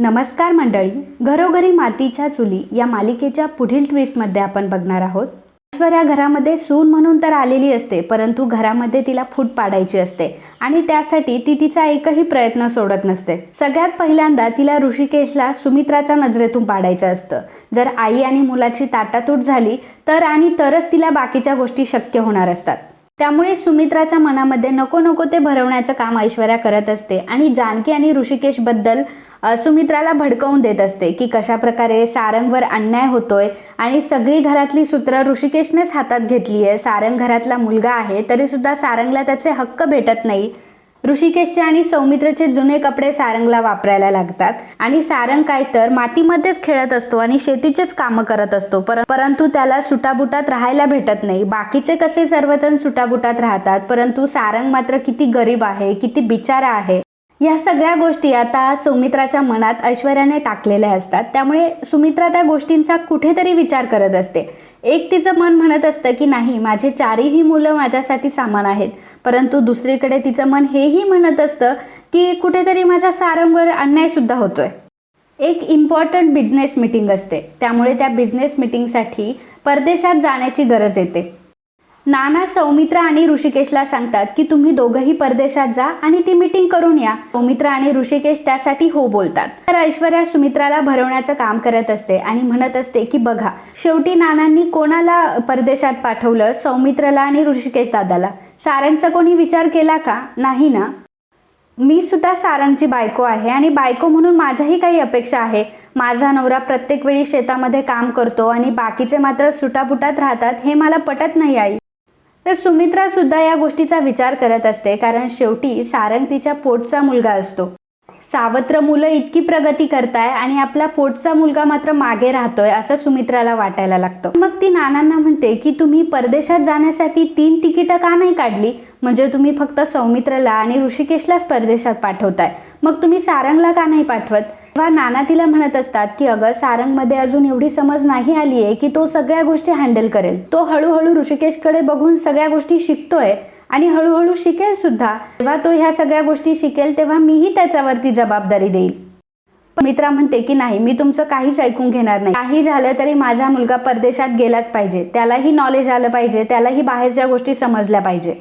नमस्कार मंडळी घरोघरी मातीच्या चुली या मालिकेच्या पुढील ट्विस्टमध्ये आपण बघणार आहोत. ऐश्वर्या घरामध्ये सून म्हणून तर आलेली असते परंतु घरामध्ये तिला फूट पाडायची असते आणि त्यासाठी ती तिचा एकही प्रयत्न सोडत नसते. सगळ्यात पहिल्यांदा तिला ऋषिकेशला सुमित्राच्या नजरेतून पाडायचं असतं. जर आई आणि मुलाची ताटातूट झाली तर आणि तरच तिला बाकीच्या गोष्टी शक्य होणार असतात. त्यामुळे सुमित्राच्या मनामध्ये नको नको ते भरवण्याचं काम ऐश्वर्या करत असते आणि जानकी आणि ऋषिकेशबद्दल सुमित्राला भडकवून देत असते की कशा प्रकारे सारंगवर अन्याय होतोय आणि सगळी घरातली सूत्र ऋषिकेशनेच हातात घेतली आहे सारंग घरातला मुलगा आहे तरी सुद्धा सारंगला त्याचे हक्क भेटत नाही. ऋषिकेशचे आणि सौमित्रचे जुने कपडे सारंगला वापरायला लागतात. आणि सारंग काय तर मातीमध्येच खेळत असतो आणि शेतीचेच कामं करत असतो. पर परंतु त्याला सुटाबुटात राहायला भेटत नाही. बाकीचे कसे सर्वजण सुटाबुटात राहतात? परंतु सारंग मात्र किती गरीब आहे किती बिचारा आहे. या सगळ्या गोष्टी आता सुमित्राच्या मनात ऐश्वर्याने टाकलेल्या असतात. त्यामुळे सुमित्रा त्या गोष्टींचा कुठेतरी विचार करत असते. एक तिचं मन म्हणत असतं की नाही माझे चारही मुलं माझ्यासाठी सामान आहेत. परंतु दुसरीकडे तिचं मन हेही म्हणत असतं की कुठेतरी माझ्या सारंगवर अन्यायसुद्धा होतोय. एक इम्पॉर्टंट बिझनेस मीटिंग असते. त्यामुळे त्या बिझनेस मीटिंगसाठी परदेशात जाण्याची गरज येते. नाना सौमित्र आणि ऋषिकेशला सांगतात की तुम्ही दोघंही परदेशात जा आणि ती मीटिंग करून या. सौमित्र आणि ऋषिकेश त्यासाठी हो बोलतात. तर ऐश्वर्या सुमित्राला भरवण्याचं काम करत असते आणि म्हणत असते की बघा शेवटी नानांनी कोणाला परदेशात पाठवलं? सौमित्रला आणि ऋषिकेश दादाला. सारंगचा कोणी विचार केला का? नाही ना. मी सुद्धा सारंगची बायको आहे आणि बायको म्हणून माझ्याही काही अपेक्षा आहे. माझा नवरा प्रत्येक वेळी शेतामध्ये काम करतो आणि बाकीचे मात्र सुटापुटात राहतात हे मला पटत नाही आई. तर सुमित्रा सुद्धा या गोष्टीचा विचार करत असते कारण शेवटी सारंग तिच्या पोटचा मुलगा असतो. सावत्र मुलं इतकी प्रगती करताय आणि आपला पोटचा मुलगा मात्र मागे राहतोय असं सुमित्राला वाटायला लागतं. मग ती नानांना म्हणते की तुम्ही परदेशात जाण्यासाठी तीन तिकीटं का नाही काढली? म्हणजे तुम्ही फक्त सौमित्रला आणि ऋषिकेशलाच परदेशात पाठवताय. मग तुम्ही सारंगला का नाही पाठवत? तेव्हा नाना तिला म्हणत असतात की अगं सारंगमध्ये अजून एवढी समज नाही आली आहे की तो सगळ्या गोष्टी हँडल करेल. तो हळूहळू ऋषिकेशकडे बघून सगळ्या गोष्टी शिकतोय आणि हळूहळू शिकेल सुद्धा. तेव्हा तो ह्या सगळ्या गोष्टी शिकेल तेव्हा मीही त्याच्यावरती जबाबदारी देईल. पण मित्रा म्हणते की नाही मी तुमचं काहीच ऐकून घेणार नाही. काही झालं तरी माझा मुलगा परदेशात गेलाच पाहिजे. त्यालाही नॉलेज आलं पाहिजे. त्यालाही बाहेरच्या गोष्टी समजल्या पाहिजे.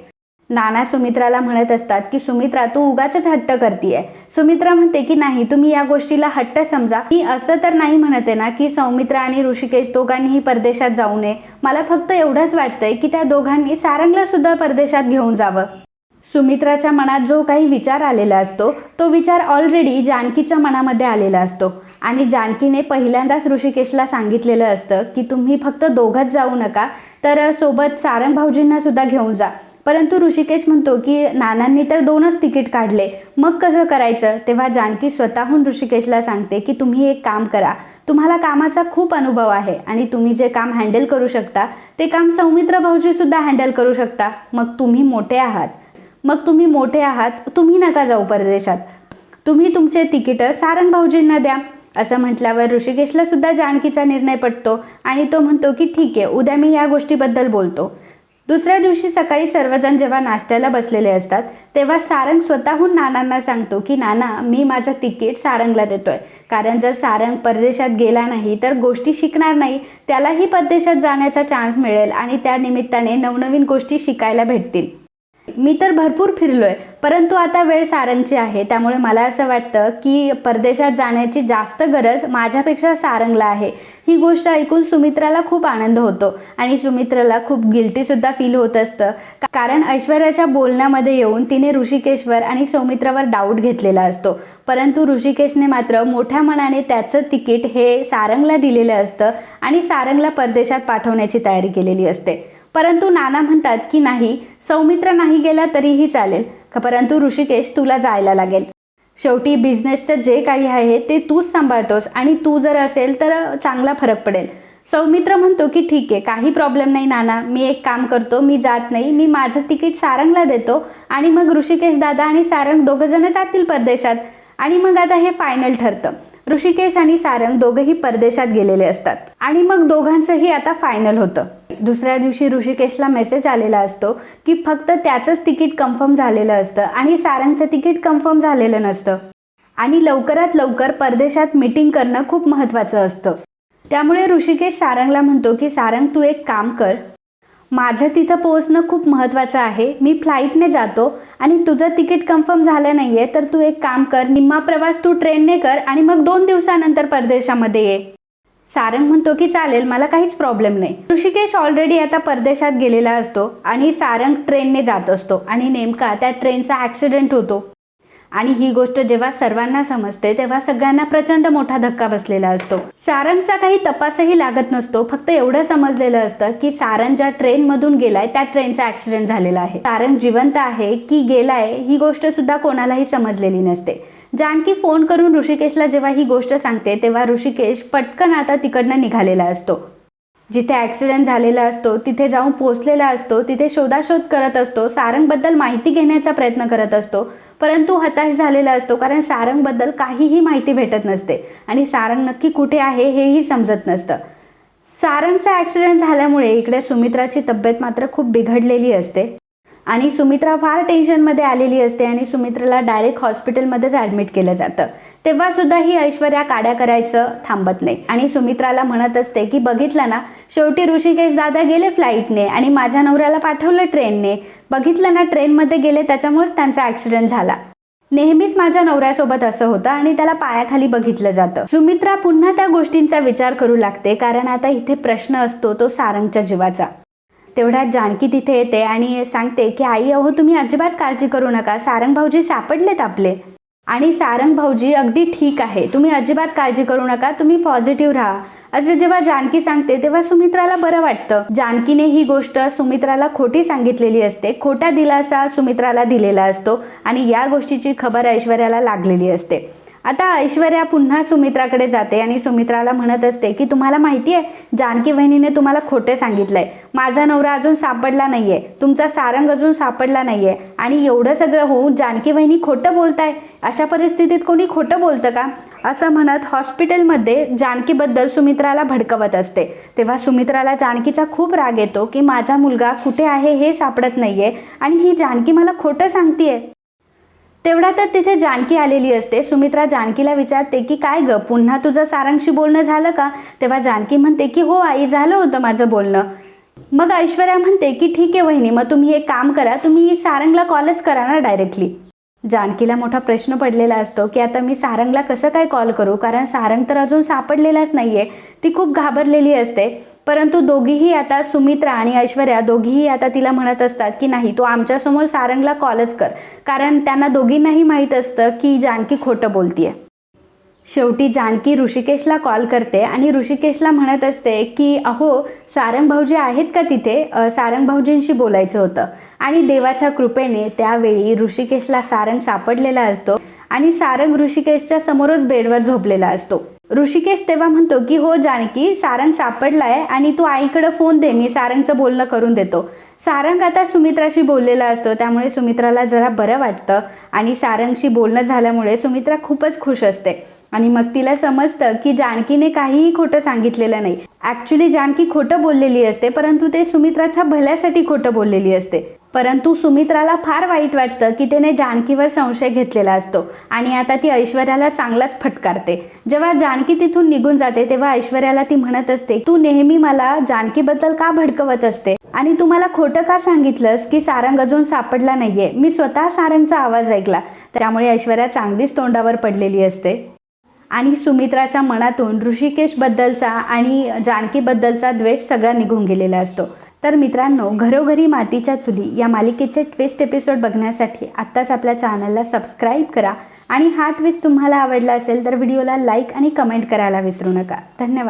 नाना सुमित्राला म्हणत असतात की सुमित्रा तू उगाच हट्ट करतीये. सुमित्रा म्हणते की नाही तुम्ही या गोष्टीला हट्ट समजा. मी असं तर नाही म्हणते ना की सौमित्रा आणि ऋषिकेश दोघांनीही परदेशात जाऊ नये. मला फक्त एवढंच वाटतंय की त्या दोघांनी सारंगला सुद्धा परदेशात घेऊन जावं. सुमित्राच्या मनात जो काही विचार आलेला असतो तो विचार ऑलरेडी जानकीच्या मनामध्ये आलेला असतो. आणि जानकीने पहिल्यांदाच ऋषिकेशला सांगितलेलं असतं की तुम्ही फक्त दोघंच जाऊ नका तर सोबत सारंग भाऊजींना सुद्धा घेऊन जा. परंतु ऋषिकेश म्हणतो की नानांनी तर दोनच तिकीट काढले. मग कसं करायचं? तेव्हा जानकी स्वतःहून ऋषिकेशला सांगते की तुम्ही एक काम करा. तुम्हाला कामाचा खूप अनुभव आहे आणि तुम्ही जे काम हँडल करू शकता ते काम सौमित्र भाऊजी सुद्धा हँडल करू शकता. मग तुम्ही मोठे आहात. मग तुम्ही मोठे आहात तुम्ही नका जाऊ परदेशात. तुम्ही तुमचे तिकीटं सारंग भाऊजींना द्या. असं म्हटल्यावर ऋषिकेशला सुद्धा जानकीचा निर्णय पटतो आणि तो म्हणतो की ठीक आहे उद्या मी या गोष्टीबद्दल बोलतो. दुसऱ्या दिवशी सकाळी सर्वजण जेव्हा नाश्त्याला बसलेले असतात तेव्हा सारंग स्वतःहून नानांना सांगतो की नाना मी माझं तिकीट सारंगला देतोय. कारण जर सारंग परदेशात गेला नाही तर गोष्टी शिकणार नाही. त्यालाही परदेशात जाण्याचा चान्स मिळेल आणि त्या निमित्ताने नवनवीन गोष्टी शिकायला भेटतील. मी तर भरपूर फिरलो आहे परंतु आता वेळ सारंगची आहे. त्यामुळे मला असं वाटतं की परदेशात जाण्याची जास्त गरज माझ्यापेक्षा सारंगला आहे. ही गोष्ट ऐकून सुमित्राला खूप आनंद होतो आणि सुमित्राला खूप गिल्टीसुद्धा फील होत असतं. कारण ऐश्वर्याच्या बोलण्यामध्ये येऊन तिने ऋषिकेशवर आणि सौमित्रावर डाऊट घेतलेला असतो. परंतु ऋषिकेशने मात्र मोठ्या मनाने त्याचं तिकीट हे सारंगला दिलेलं असतं आणि सारंगला परदेशात पाठवण्याची तयारी केलेली असते. परंतु नाना म्हणतात की नाही सौमित्र नाही गेला तरीही चालेल. परंतु ऋषिकेश तुला जायला लागेल. शेवटी बिझनेसचं जे काही आहे ते तूच सांभाळतोस आणि तू जर असेल तर चांगला फरक पडेल. सौमित्र म्हणतो की ठीक आहे काही प्रॉब्लेम नाही नाना. मी एक काम करतो मी जात नाही. मी माझं तिकीट सारंगला देतो आणि मग ऋषिकेश दादा आणि सारंग दोघंजणं जातील परदेशात. आणि मग आता हे फायनल ठरतं. ऋषिकेश आणि सारंग दोघेही परदेशात गेलेले असतात. आणि मग दोघांचंही आता फायनल होतं. दुसऱ्या दिवशी ऋषिकेशला मेसेज आलेला असतो की फक्त त्याचंच तिकीट कन्फर्म झालेलं असतं आणि सारंगचं तिकीट कन्फर्म झालेलं नसतं. आणि लवकरात लवकर परदेशात मीटिंग करणं खूप महत्त्वाचं असतं. त्यामुळे ऋषिकेश सारंगला म्हणतो की सारंग तू एक काम कर. माझं तिथं पोहोचणं खूप महत्त्वाचं आहे. मी फ्लाईटने जातो. आणि तुझं तिकीट कन्फर्म झालं नाही आहे तर तू एक काम कर निम्मा प्रवास तू ट्रेनने कर आणि मग दोन दिवसानंतर परदेशामध्ये ये. सारंग म्हणतो की चालेल मला काहीच प्रॉब्लेम नाही. ऋषिकेश ऑलरेडी आता परदेशात गेलेला असतो आणि सारंग ट्रेनने जात असतो आणि नेमका त्या ट्रेनचा ॲक्सिडेंट होतो. आणि ही गोष्ट जेव्हा सर्वांना समजते तेव्हा सगळ्यांना प्रचंड मोठा धक्का बसलेला असतो. सारंगचा काही तपासही लागत नसतो फक्त एवढं समजलेलं असतं की सारंग ज्या ट्रेनमधून गेलाय त्या ट्रेनचा ऍक्सिडेंट झालेला आहे. सारंग जिवंत आहे की गेलाय ही गोष्ट सुद्धा कोणालाही समजलेली नसते. जानकी फोन करून ऋषिकेशला जेव्हा ही गोष्ट सांगते तेव्हा ऋषिकेश पटकन आता तिकडनं निघालेला असतो. जिथे ॲक्सिडेंट झालेला असतो तिथे जाऊन पोहोचलेला असतो तिथे शोधाशोध करत असतो सारंगबद्दल माहिती घेण्याचा प्रयत्न करत असतो. परंतु हताश झालेला असतो कारण सारंगबद्दल काहीही माहिती भेटत नसते आणि सारंग नक्की कुठे आहे हेही समजत नसतं. सारंगचा ॲक्सिडेंट झाल्यामुळे इकडे सुमित्राची तब्येत मात्र खूप बिघडलेली असते आणि सुमित्रा फार टेन्शनमध्ये आलेली असते आणि सुमित्राला डायरेक्ट हॉस्पिटलमध्येच ॲडमिट केलं जातं. तेव्हा सुद्धा ही ऐश्वर्या काड्या करायचं थांबत नाही. आणि सुमित्राला म्हणत असते की बघितलं ना शेवटी ऋषिकेश दादा गेले फ्लाईटने आणि माझ्या नवऱ्याला पाठवलं ट्रेनने बघितलं ना ट्रेनमध्ये गेले त्याच्यामुळेच त्यांचा ॲक्सिडेंट झाला. नेहमीच माझ्या नवऱ्यासोबत असं होतं आणि त्याला पायाखाली बघितलं जातं. सुमित्रा पुन्हा त्या गोष्टींचा विचार करू लागते कारण आता इथे प्रश्न असतो तो सारंगच्या जीवाचा. तेवढ्यात जानकी तिथे येते आणि सांगते की आई अहो तुम्ही अजिबात काळजी करू नका. सारंग भाऊजी सापडलेत आपले. आणि सारंग भाऊजी अगदी ठीक आहे. तुम्ही अजिबात काळजी करू नका तुम्ही पॉझिटिव्ह राहा. असे जेव्हा जानकी सांगते तेव्हा सुमित्राला बरं वाटतं. जानकीने ही गोष्ट सुमित्राला खोटी सांगितलेली असते. खोटा दिलासा सुमित्राला दिलेला असतो आणि या गोष्टीची खबर ऐश्वर्याला लागलेली असते. आता ऐश्वर्या पुन्हा सुमित्राकडे जाते आणि सुमित्राला म्हणत असते की तुम्हाला माहिती आहे जानकी वहिनीने तुम्हाला खोटे सांगितलंय. माझा नवरा अजून सापडला नाहीये. तुमचा सारंग अजून सापडला नाहीये. आणि एवढं सगळं होऊन जानकी वहिनी खोटं बोलताय? अशा परिस्थितीत कोणी खोटं बोलतं का? असं म्हणत हॉस्पिटलमध्ये जानकीबद्दल सुमित्राला भडकवत असते. तेव्हा सुमित्राला जानकीचा खूप राग येतो की माझा मुलगा कुठे आहे हे सापडत नाहीये आणि ही जानकी मला खोटं सांगतेय. तेवढ्यातच तिथे जानकी आलेली असते. सुमित्रा जानकीला विचारते की काय ग पुन्हा तुझं सारंगशी बोलणं झालं का? तेव्हा जानकी म्हणते की हो आई झालं होतं माझं बोलणं. मग ऐश्वर्या म्हणते की ठीक आहे वहिनी मग तुम्ही एक काम करा तुम्ही सारंगला कॉलच करा ना डायरेक्टली जानकीला मोठा प्रश्न पडलेला असतो की आता मी सारंगला कसं काय कॉल करू? कारण सारंग तर अजून सापडलेलाच नाहीये. ती खूप घाबरलेली असते. परंतु दोघीही आता सुमित्रा आणि ऐश्वर्या दोघीही आता तिला म्हणत असतात की नाही तू आमच्यासमोर सारंगला कॉलच कर. कारण त्यांना दोघींनाही माहीत असतं की जानकी खोटं बोलतीये. शेवटी जानकी ऋषिकेशला कॉल करते आणि ऋषिकेशला म्हणत असते की अहो सारंग भाऊजी आहेत का तिथे? सारंग भाऊजींशी बोलायचं होतं. आणि देवाच्या कृपेने त्यावेळी ऋषिकेशला सारंग सापडलेला असतो आणि सारंग ऋषिकेशच्या समोरच बेडवर झोपलेला असतो. ऋषिकेश तेव्हा म्हणतो की हो जानकी सारंग सापडलाय आणि तू आईकडे फोन दे मी सारंगचं बोलणं करून देतो. सारंग आता सुमित्राशी बोललेला असतो त्यामुळे सुमित्राला जरा बरं वाटतं आणि सारंगशी बोलणं झाल्यामुळे सुमित्रा खूपच खुश असते. आणि मग तिला समजतं की जानकीने काहीही खोटं सांगितलेलं नाही. ॲक्च्युली जानकी खोटं बोललेली असते परंतु ते सुमित्राच्या भल्यासाठी खोटं बोललेली असते. परंतु सुमित्राला फार वाईट वाटतं की त्याने जानकीवर संशय घेतलेला असतो आणि आता ती ऐश्वर्याला चांगलाच फटकारते. जेव्हा जानकी तिथून निघून जाते तेव्हा ऐश्वर्याला ती म्हणत असते तू नेहमी मला जानकीबद्दल का भडकवत असते? आणि तू मला खोटं का सांगितलंस की सारंग अजून सापडला नाहीये? मी स्वतः सारंगचा आवाज ऐकला. त्यामुळे ऐश्वर्या चांगलीच तोंडावर पडलेली असते. आणि सुमित्राच्या मनातून ऋषिकेशबद्दलचा आणि जानकीबद्दलचा द्वेष सगळा निघून गेलेला असतो. तर मित्रांनो घरोघरी मातीच्या चुली या मालिकेचे ट्विस्ट एपिसोड बघण्यासाठी आत्ताच आपल्या चॅनलला सबस्क्राईब करा. आणि हा ट्विस्ट तुम्हाला आवडला असेल तर व्हिडिओला लाईक आणि कमेंट करायला विसरू नका. धन्यवाद.